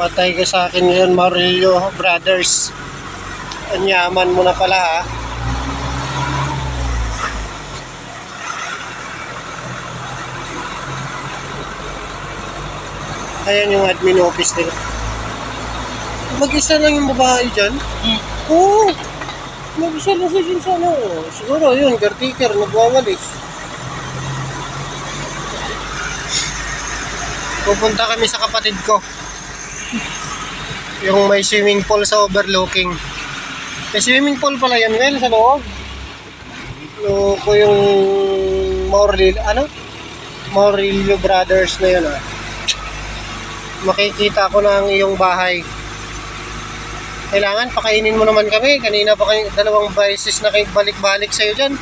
Patay ka sa akin ngayon, Marillo Brothers. Anyaman mo na pala ha. Ayan yung admin office nila. Mag-isa lang yung babae dyan? Hmm. Oo. Mag-isa lang siya dyan sa ano. Siguro yun, caretaker, nagwawalis. Pupunta kami sa kapatid ko. Yung may swimming pool sa overlooking. May swimming pool pala yan, Well, sa loob. Loko yung Morlil, ano? Morillo Brothers na yun, ah. Makikita ko na ang iyong bahay. Kailangan pakainin mo naman kami. Kanina pa kayo, dalawang beses na kayo balik-balik sa'yo dyan.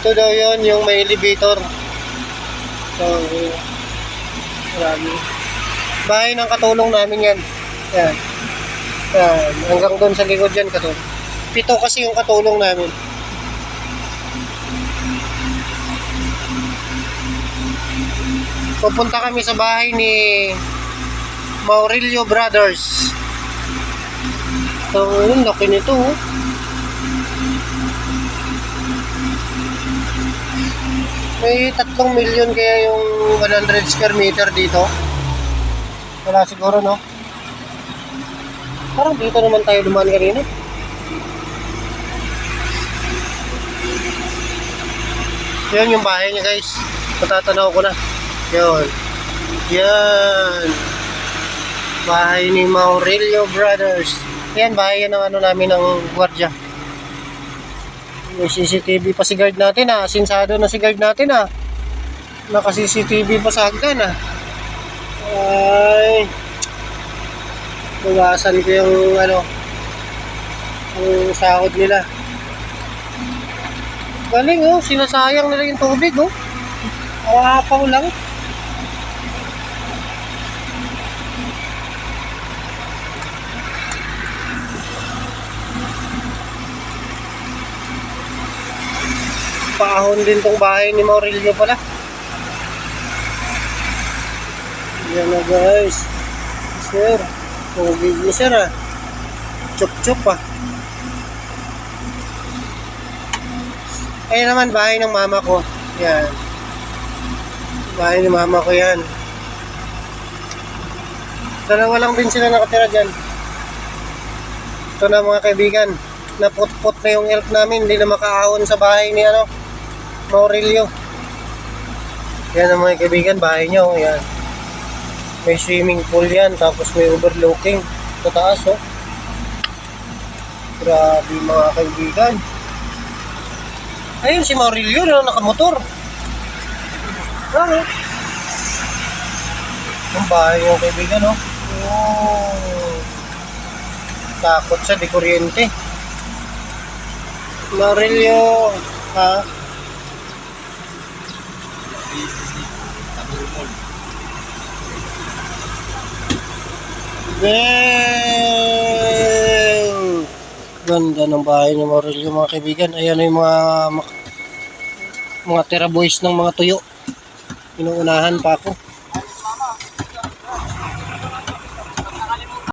Ito daw yon yung may elevator. So, marami. Bahay ng katulong namin yan. Yan. Yan. Hanggang doon sa likod yan katulong. Pito kasi yung katulong namin. Pupunta kami sa bahay ni Maurilio Brothers. So, yun, laki nito. oh. May tatlong milyon kaya yung 100 square meter dito. Wala siguro, no? Parang dito naman tayo dumaan kanina. Yan yung bahay niya, guys. Matatanaw ko na. Yun. Yan. Bahay ni Maurilio Brothers. Yan, bahay yan ng ano namin ng gwardiya. May CCTV pa si guard natin ah. Sinsado na si guard natin ah. Naka CCTV pa sa hagdan ah. Ay. Bawasan ko yung ano yung sahod nila. Galing oh, sinasayang nila yung tubig oh. Awapaw lang. Paahon din tong bahay ni Maurilio pala. Yan na guys. Sir. Pogi ni sir ah. Chup chup ah. Ayun naman bahay ng mama ko. Yan. Bahay ni mama ko yan. Dalawa lang din sila nakatira dyan. Ito na mga kaibigan. Napot-pot na yung elk namin. Hindi na makaahon sa bahay ni ano, Maurilio. Yan ang mga kaibigan, bahay niya. Oh, yan. May swimming pool yan. Tapos may overlooking. Sa taas oh. Grabe mga kaibigan. Ayun si Maurilio na nakamotor. Ano? Ang bahay yung kaibigan, no? Oh. Takot sa di kuryente. Maurilio, ha? Bang! Ganda ng bahay ni Maurilio mga kaibigan. Ayan yung mga mga teraboys ng mga tuyo. Inuunahan pa ako.